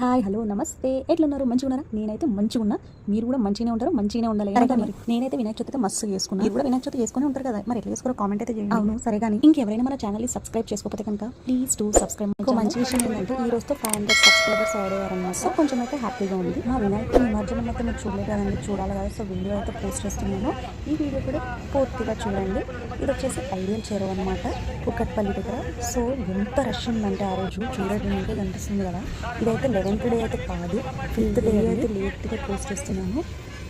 Hi hello నమస్తే. ఎట్లున్నారు? మంచిగా ఉన్నారా నేనైతే మంచిగా ఉన్నా మీరు కూడా మంచిగానే ఉంటారు మంచిగానే ఉండాలి. మరి? నేనైతే వినాయక చవితి మస్తు చేసుకున్నాను మీరు కూడా వినాయక చవితి చేసుకుని ఉంటారు కదా. మరి ఎట్లా చేసుకోరో కామెంట్ అయితే చేయండి. అవును సరే కానీ ఇంకెవరైనా మన ఛానల్ సబ్స్క్రైబ్ చేసుకోకపోతే కనుక ప్లీజ్ టు సబ్స్క్రైబ్ ఇంకో మంచి విషయం ఏంటంటే ఈ రోజుతో ఫైవ్ హండ్రెడ్ సబ్స్క్రైబర్స్ యాడ్ అయ్యారన్నమాట. సో కొంచెం అయితే హ్యాపీగా ఉంది. మా వినాయక నిమజ్జనం అయితే మీరు చూడలేదు కదండి. చూడాలి కదా. సో వీడియో అయితే పోస్ట్ చేస్తున్నాను. ఈ వీడియో కూడా పూర్తిగా చూడండి. ఇది వచ్చేసి ఐడియల్ చెరువు అనమాట కుక్కట్పల్లి దగ్గర. సో ఎంత రష్ ఉందంటే ఆ రోజు. చూడండి మీకే కనిపిస్తుంది కదా. ఇదైతే లెవెన్త్ డే అయితే కాదు. ఫిఫ్త్ డే అయితే లేట్గా పోస్ట్ చేస్తున్నాను.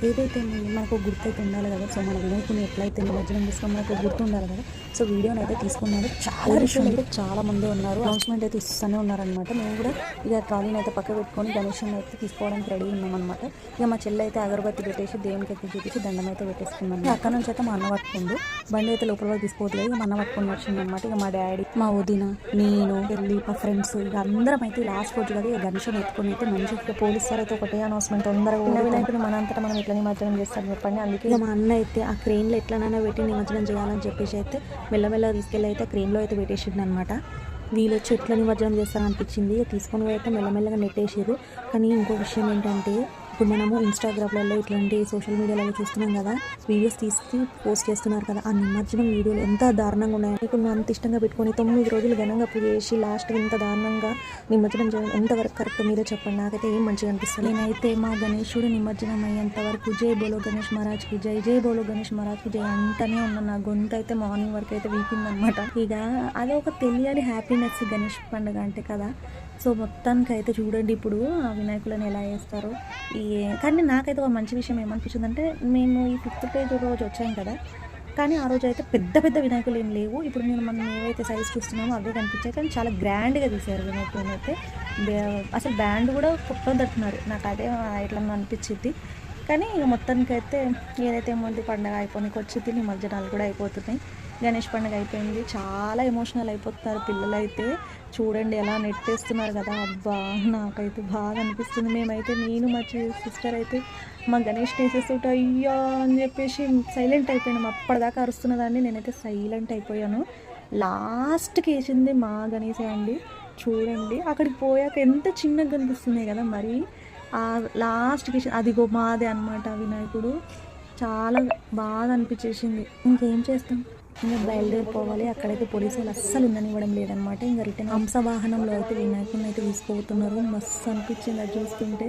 ఏదైతే మనకు గుర్తు అయితే ఉండాలి కదా? సో మన వినాయకుని ఎట్లయితే నిమజ్జనం చేసుకుని మనకు గుర్తు ఉండాలి కదా? సో వీడియోని అయితే తీసుకున్నాను. చాలా విషయాలు అయితే చాలా మంది ఉన్నారు. అనౌన్స్మెంట్ అయితే ఇస్తూనే ఉన్నారనమాట మేము కూడా ఇక ట్రాలీని అయితే పక్క పెట్టుకొని గణేషన్ అయితే తీసుకోవడానికి రెడీ ఉన్నాం అనమాట ఇక మా చెల్లి అయితే అగరబత్తి పెట్టేసి దేవునికి అయితే చూపించి దండం అయితే పెట్టేసుకున్నాం ఇక అక్కడ నుంచి అయితే మా అన్న పట్టుకుండు. బండి అయితే లోపల వరకు తీసుకోవట్లేదు. మా అన్న పట్టుకొని వచ్చింది అనమాట ఇక మా డాడీ మా వదిన నేను వెళ్ళి మా ఫ్రెండ్స్ ఇక అందరం అయితే లాస్ట్ రోజు కదా ఇక గణేషన్ ఎత్తుకొని అయితే మంచిగా పోలీస్ సార్ అయితే ఒకటే అనౌన్స్మెంట్ తొందరగా వినాయకుడు మనంతటా మనం ఎట్లా నిమజ్జనం చేస్తారు చెప్పండి? అందుకే మా అన్న అయితే ఆ క్రెయిన్లో ఎట్లనైనా పెట్టి నిమజ్జనం చేయాలని చెప్పేసి అయితే మెల్లమెల్ల తీసుకెళ్ళి అయితే క్రెయిన్లో అయితే పెట్టేసిండు అనమాట వీళ్ళు వచ్చి ఎట్లా నిమజ్జనం చేస్తారనిపించింది. తీసుకొని పోయి అయితే మెల్లమెల్లగా నెట్టేసారు కానీ ఇంకో విషయం ఏంటంటే ఇప్పుడు మనము ఇన్స్టాగ్రామ్లలో ఇట్లాంటి సోషల్ మీడియాలో చూస్తున్నాం కదా వీడియోస్ తీసి పోస్ట్ చేస్తున్నారు కదా ఆ నిమజ్జనం వీడియోలు ఎంత దారుణంగా ఉన్నాయి. ఇప్పుడు నువ్వు అంత ఇష్టంగా పెట్టుకొని తొమ్మిది రోజులు ఘనంగా పూజ చేసి లాస్ట్ ఇంత దారుణంగా నిమజ్జనం చేయడం ఎంతవరకు కరెక్ట్ మీరే చెప్పండి. నాకైతే ఏం మంచిగా అనిపిస్తుంది నేనైతే మా గణేశుడు నిమజ్జనం అయ్యేంత వరకు జై బోలో గణేష్ మహారాజ్కి జై జై బోలో గణేష్ మహారాజ్కి జై అంటనే ఉన్నాను నా గొంతు అయితే మార్నింగ్ వరకు అయితే వీకిందనమాట ఇక అదొక ఒక తెలియని హ్యాపీనెస్ గణేష్ పండుగ అంటే కదా. సో మొత్తానికి అయితే చూడండి ఇప్పుడు ఆ వినాయకులను ఎలా వేస్తారు. ఈ కానీ నాకైతే ఒక మంచి విషయం ఏమనిపించింది అంటే మేము ఈ ఫిఫ్త్ పేజ్ రోజు వచ్చాం కదా కానీ ఆ రోజు అయితే పెద్ద పెద్ద వినాయకులు ఏం లేవు. ఇప్పుడు నేను మనం ఏవైతే సైజ్ చూస్తున్నామో అవే కనిపించాయి కానీ చాలా గ్రాండ్గా తీశారు వినాయకులను అయితే అసలు బ్యాండ్ కూడా కొట్టొద్దట్టున్నారు నాకు అదే ఇట్లా అనిపించింది. కానీ ఇక మొత్తానికి అయితే ఏదైతే ముందు పండగ అయిపోయినాక వచ్చింది నిమజ్జనాలు కూడా అయిపోతున్నాయి. గణేష్ పండుగ అయిపోయింది. చాలా ఎమోషనల్ అయిపోతున్నారు పిల్లలైతే. చూడండి ఎలా నెట్టేస్తున్నారు కదా. అబ్బా నాకైతే బాగా అనిపిస్తుంది. మేమైతే నేను మా సిస్టర్ అయితే మా గణేష్ వేసేస్తుంటే అయ్యా అని చెప్పేసి సైలెంట్ అయిపోయినాం. అప్పటిదాకా అరుస్తున్నదాన్ని నేనైతే సైలెంట్ అయిపోయాను. లాస్ట్కి వేసింది మా గణేశే అండి. చూడండి అక్కడికి పోయాక ఎంత చిన్నగా కనిపిస్తున్నాయి కదా మరి. లాస్ట్కి అదిగో మాదే అనమాట వినాయకుడు. చాలా బాధ అనిపించేసింది. ఇంకేం చేస్తాం? ఇంకా బయలుదేరిపోవాలి. అక్కడైతే పోలీసు వాళ్ళు అస్సలు ఉండనివ్వడం లేదనమాట ఇంకా రిటర్న్ హంసవాహనంలో అయితే వినాయకుడిని అయితే తీసుకుపోతున్నారు. మస్తు అనిపించింది అది చూస్తుంటే.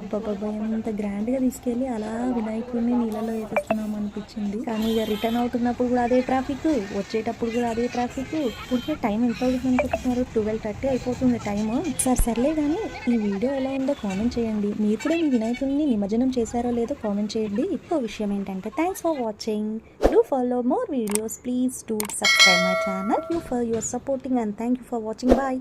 అబ్బాబ్బా ఎంత గ్రాండ్గా తీసుకెళ్ళి అలా వినాయకుడిని నీళ్ళలో వేసేస్తున్నాం అనిపించింది. కానీ ఇక రిటర్న్ అవుతున్నప్పుడు కూడా అదే ట్రాఫిక్ వచ్చేటప్పుడు కూడా అదే ట్రాఫిక్. ఇప్పుడు టైం ఎంత అవుతుంది అనుకుంటున్నారు? ట్వెల్వ్ థర్టీ అయిపోతుంది టైం సార్ సర్లే కానీ ఈ వీడియో ఎలా ఉందో కామెంట్ చేయండి. మీరు కూడా మీ వినాయకుడిని నిమజ్జనం చేశారో లేదో కామెంట్ చేయండి. ఇంకో విషయం ఏంటంటే thanks for watching do follow more videos please to subscribe my channel you for your supporting and thank you for watching bye